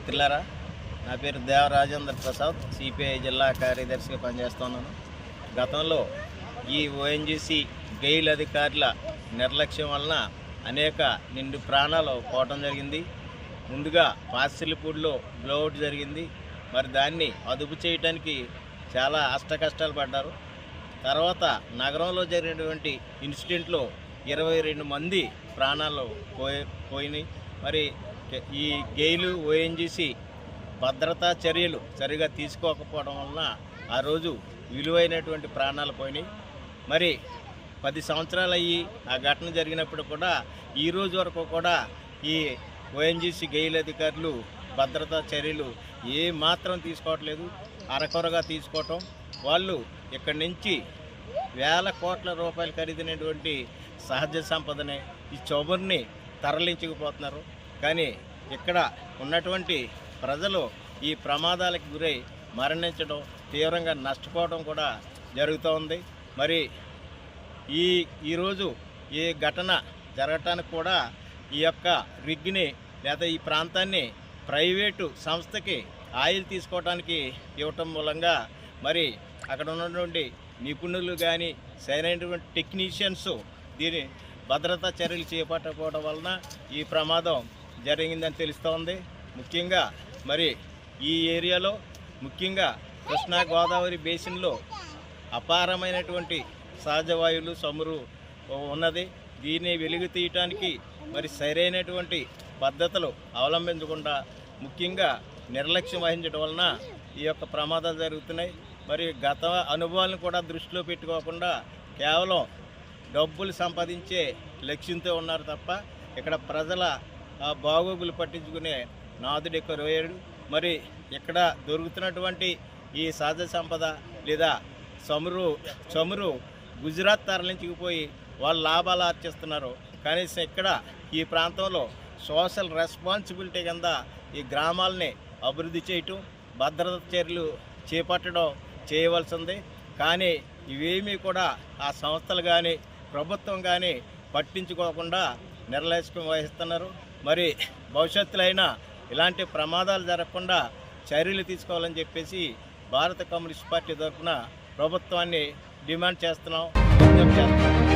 మిత్రులారా నా పేరు దేవ రాజేంద్ర ప్రసాద్ సిపిఐ జిల్లా కార్యదర్శిగా పనిచేస్తున్నాను. గతంలో ఈ ఓఎన్జీసీ గెయిల్ అధికారుల నిర్లక్ష్యం వలన అనేక నిండు ప్రాణాలు పోవటం జరిగింది. ముందుగా పాసిలిపూడిలో బ్లౌట్ జరిగింది. మరి దాన్ని అదుపు చేయడానికి చాలా అష్టకష్టాలు పడ్డారు. తర్వాత నగరంలో జరిగినటువంటి ఇన్సిడెంట్లో ఇరవై రెండు మంది ప్రాణాలు పోయి పోయినాయి. మరి ఈ గెయిలు ఓఎన్జీసీ భద్రతా చర్యలు సరిగా తీసుకోకపోవడం వలన ఆ రోజు విలువైనటువంటి ప్రాణాలు పోయినాయి. మరి పది సంవత్సరాలు అయ్యి ఆ ఘటన జరిగినప్పుడు కూడా ఈ రోజు వరకు కూడా ఈ ఓఎన్జీసీ గెయిల్ అధికారులు భద్రతా చర్యలు ఏ మాత్రం తీసుకోవట్లేదు. అరకొరగా తీసుకోవటం. వాళ్ళు ఇక్కడి నుంచి వేల కోట్ల రూపాయలు ఖరీదైనటువంటి సహజ సంపదని ఈ చౌబర్ని తరలించకపోతున్నారు. కానీ ఇక్కడ ఉన్నటువంటి ప్రజలు ఈ ప్రమాదాలకు గురై మరణించడం తీవ్రంగా నష్టపోవడం కూడా జరుగుతూ ఉంది. మరి ఈ ఈరోజు ఈ ఘటన జరగటానికి కూడా ఈ యొక్క రిగ్ని లేదా ఈ ప్రాంతాన్ని ప్రైవేటు సంస్థకి ఆయిల్ తీసుకోవడానికి ఇవ్వటం మూలంగా మరి అక్కడ ఉన్నటువంటి నిపుణులు కానీ సరైనటువంటి టెక్నీషియన్స్ దీని భద్రతా చర్యలు చేపట్టకపోవడం వలన ఈ ప్రమాదం జరిగిందని తెలుస్తోంది. ముఖ్యంగా మరి ఈ ఏరియాలో ముఖ్యంగా కృష్ణా గోదావరి బేసిన్లో అపారమైనటువంటి సహజ వాయువులు చమురు ఉన్నది. దీన్ని వెలుగు తీయటానికి మరి సరైనటువంటి పద్ధతులు అవలంబించకుండా ముఖ్యంగా నిర్లక్ష్యం వహించడం వలన ఈ యొక్క ప్రమాదాలు జరుగుతున్నాయి. మరి గత అనుభవాలను కూడా దృష్టిలో పెట్టుకోకుండా కేవలం డబ్బులు సంపాదించే లక్ష్యంతో ఉన్నారు తప్ప ఇక్కడ ప్రజల బాగోగులు పట్టించుకునే నాదుడు ఎక్కువ వేయడు మరి ఇక్కడ దొరుకుతున్నటువంటి ఈ సహజ సంపద లేదా చమురు చమురు గుజరాత్ తరలించుకుపోయి వాళ్ళు లాభాలు ఆర్చిస్తున్నారు కనీసం ఇక్కడ ఈ ప్రాంతంలో సోషల్ రెస్పాన్సిబిలిటీ కింద ఈ గ్రామాలని అభివృద్ధి చేయటం భద్రత చర్యలు చేపట్టడం చేయవలసింది. కానీ ఇవేమీ కూడా ఆ సంస్థలు కానీ ప్రభుత్వం కానీ పట్టించుకోకుండా నిర్లక్ష్యం వహిస్తున్నారు. మరి భవిష్యత్తులో అయినా ఇలాంటి ప్రమాదాలు జరగకుండా చర్యలు తీసుకోవాలని చెప్పేసి భారత కమ్యూనిస్ట్ పార్టీ తరఫున ప్రభుత్వాన్ని డిమాండ్ చేస్తున్నాం. చేస్తున్నాం.